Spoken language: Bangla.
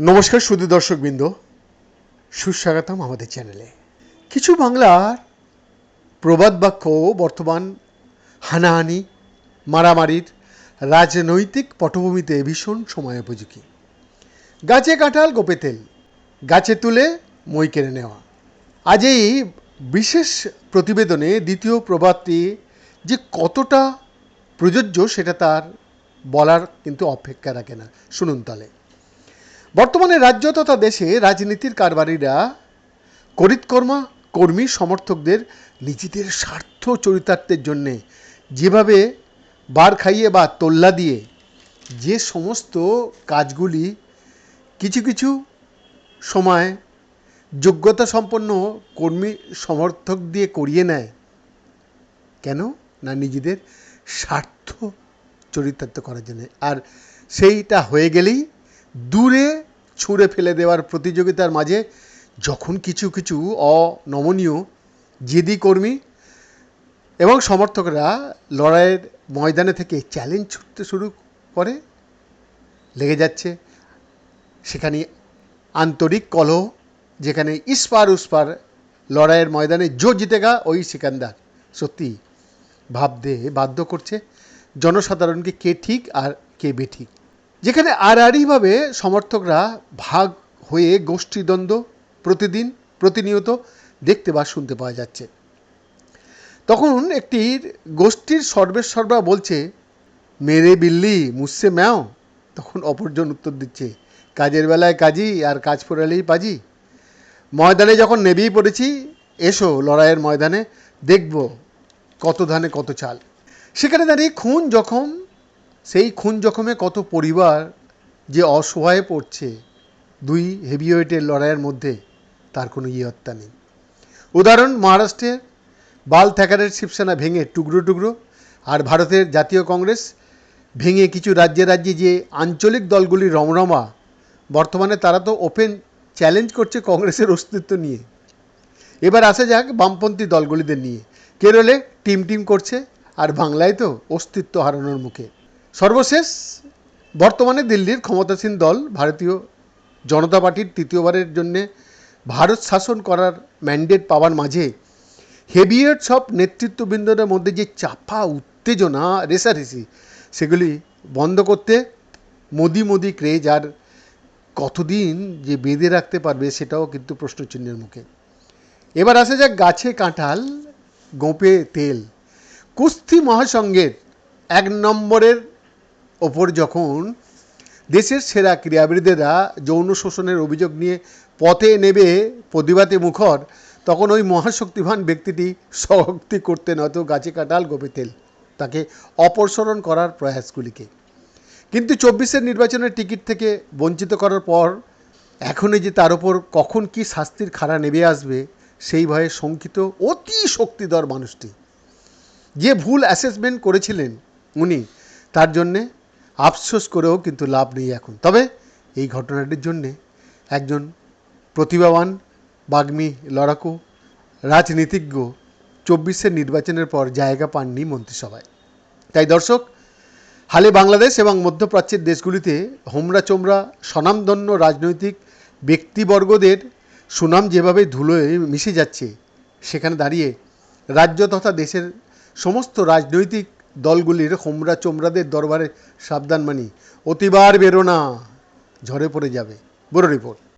নমস্কার শুধু দর্শকবৃন্দ। সুস্বাগতম আমাদের চ্যানেলে। কিছু বাংলার প্রবাদ বাক্য বর্তমান হানাহানি, মারামারির রাজনৈতিক পটভূমিতে ভীষণ সময় উপযোগী। গাছে কাঁঠাল, গোপে তেল, গাছে তুলে মই কেড়ে নেওয়া। আজ এই বিশেষ প্রতিবেদনে দ্বিতীয় প্রবাদটি যে কতটা প্রযোজ্য সেটা তার বলার কিন্তু অপেক্ষা রাখে না। শুনুন তাহলে। বর্তমানে রাজ্য তথা দেশে রাজনীতির কারবারিরা করিতকর্মা কর্মী, সমর্থকদের নিজেদের স্বার্থ চরিতার্থের জন্যে যেভাবে বার খাইয়ে বা তোল্লা দিয়ে যে সমস্ত কাজগুলি কিছু কিছু সময় যোগ্যতা সম্পন্ন কর্মী, সমর্থক দিয়ে করিয়ে নেয়, কেন? না নিজেদের স্বার্থ চরিতার্থ করার জন্য। আর সেইটা হয়ে গেলেই দূরে ছুঁড়ে ফেলে দেওয়ার প্রতিযোগিতার মাঝে যখন কিছু কিছু অনমনীয় জেদি কর্মী এবং সমর্থকরা লড়াইয়ের ময়দানে থেকে চ্যালেঞ্জ ছুটতে শুরু করে, লেগে যাচ্ছে। সেখানে আন্তরিক কলহ, যেখানে ইস্পার উস্পার লড়াইয়ের ময়দানে জো জিতেগা ওই সিকান্দার। সত্যি ভাবতে বাধ্য করছে জনসাধারণকে কে ঠিক আর কে বেঠিক। যেখানে আড়াআড়িভাবে সমর্থকরা ভাগ হয়ে গোষ্ঠীদ্বন্দ্ব প্রতিদিন প্রতিনিয়ত দেখতে বা শুনতে পাওয়া যাচ্ছে। তখন একটি গোষ্ঠীর সর্বেসর্বা বলছে, মেরে বিল্লি, মুসছে ম্যাও। তখন অপরজন উত্তর দিচ্ছে, কাজের বেলায় কাজই আর কাজ পড়ালেই পাজি। ময়দানে যখন নেবেই পড়েছি, এসো লড়াইয়ের ময়দানে দেখব কত ধানে কত চাল। সেখানে দাঁড়িয়ে খুন জখম সেই খুন জখমে কত পরিবার যে অসহায় পড়ছে দুই হেভিওয়েটের লড়াইয়ের মধ্যে, তার কোনো ইয়ত্তা নেই। উদাহরণ মহারাষ্ট্রের বাল থ্যাকারের শিবসেনা ভেঙে টুকরো টুকরো আর ভারতের জাতীয় কংগ্রেস ভেঙে কিছু রাজ্যে রাজ্যে যে আঞ্চলিক দলগুলি রমরমা, বর্তমানে তারা তো ওপেন চ্যালেঞ্জ করছে কংগ্রেসের অস্তিত্ব নিয়ে। এবার আসা যাক বামপন্থী দলগুলিদের নিয়ে। কেরলে টিম টিম করছে আর বাংলায় তো অস্তিত্ব হারানোর মুখে। সর্বশেষ, বর্তমানে দিল্লির ক্ষমতাসীন দল ভারতীয় জনতা পার্টির তৃতীয়বারের জন্যে ভারত শাসন করার ম্যান্ডেট পাওয়ার মাঝে হেভিয়েট সব নেতৃত্ববৃন্দদের মধ্যে যে চাপা, উত্তেজনা রেসারেসি সেগুলি বন্ধ করতে মোদি মোদি ক্রেজ আর কতদিন যে বেঁধে রাখতে পারবে সেটাও কিন্তু প্রশ্নচিহ্নের মুখে। এবার আসা যাক গাছে কাঁঠাল, গোপে তেল। কুস্তি মহাসংঘের এক নম্বরের ওপর যখন দেশের সেরা ক্রীড়াবিদেরা যৌন শোষণের অভিযোগ নিয়ে পথে নেবে প্রতিবাদে মুখর, তখন ওই মহাশক্তিমান ব্যক্তিটি শক্তি করতে নয়তো গাছে কাঁঠাল, গোপে তেল। তাকে অপসরণ করার প্রয়াসগুলিকে। কিন্তু চব্বিশের নির্বাচনের টিকিট থেকে বঞ্চিত করার পর, এখনই যে তার ওপর কখন কি শাস্তির খাড়া নেমে আসবে, সেই ভয়ে শঙ্কিত, অতি শক্তিধর মানুষটি। যে ভুল অ্যাসেসমেন্ট করেছিলেন, উনি, তার জন্যে আফসোস করেও কিন্তু লাভ নেই এখন। তবে এই ঘটনাটির জন্যে একজন প্রতিভাবান বাগ্মী লড়াকু, রাজনীতিজ্ঞ চব্বিশের নির্বাচনের পর জায়গা পাননি মন্ত্রিসভায়। তাই দর্শক, হালে বাংলাদেশ এবং মধ্যপ্রাচ্যের দেশগুলিতে হোমরা চোমরা স্বনামধন্য রাজনৈতিক ব্যক্তিবর্গদের সুনাম যেভাবে ধুলোয় মিশে যাচ্ছে, সেখানে দাঁড়িয়ে রাজ্য তথা দেশের সমস্ত রাজনৈতিক দলগুলির হোমরা চোমরাদের দরবারে সাবধান মানি। অতিবার বেরো না ঝরে পড়ে যাবে। বড় রিপোর্ট।